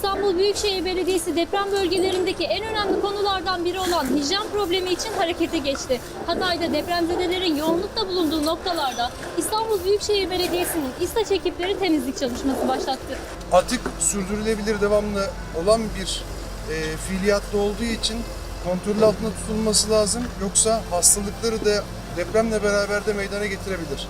İstanbul Büyükşehir Belediyesi deprem bölgelerindeki en önemli konulardan biri olan hijyen problemi için harekete geçti. Hatay'da depremzedelerin yoğunlukta bulunduğu noktalarda İstanbul Büyükşehir Belediyesi'nin İSTAÇ ekipleri temizlik çalışması başlattı. Atık sürdürülebilir devamlı olan bir e, fiiliyatta olduğu için kontrol altında tutulması lazım. Yoksa hastalıkları da depremle beraber de meydana getirebilir.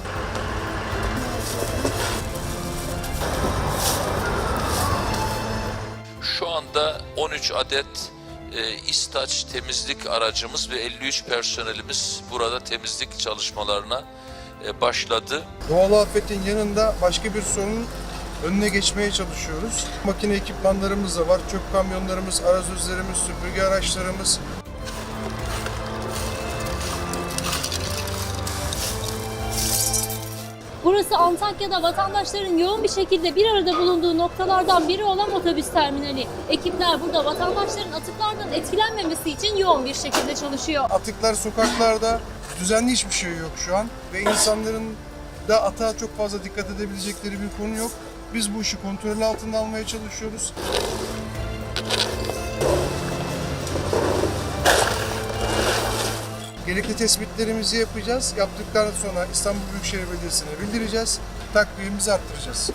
Şu anda 13 adet e, İstaç temizlik aracımız ve 53 personelimiz burada temizlik çalışmalarına e, başladı. Doğal afetin yanında başka bir sorunun önüne geçmeye çalışıyoruz. Makine ekipmanlarımız da var. Çöp kamyonlarımız, arazözlerimiz, süpürge araçlarımız. Burası Antakya'da vatandaşların yoğun bir şekilde bir arada bulunduğu noktalardan biri olan otobüs terminali. Ekipler burada vatandaşların atıklardan etkilenmemesi için yoğun bir şekilde çalışıyor. Atıklar sokaklarda düzenli hiçbir şey yok şu an ve insanların da atağa çok fazla dikkat edebilecekleri bir konu yok. Biz bu işi kontrol altında almaya çalışıyoruz. Gerekli tespitlerimizi yapacağız. Yaptıktan sonra İstanbul Büyükşehir Belediyesi'ne bildireceğiz. Takviyemizi arttıracağız.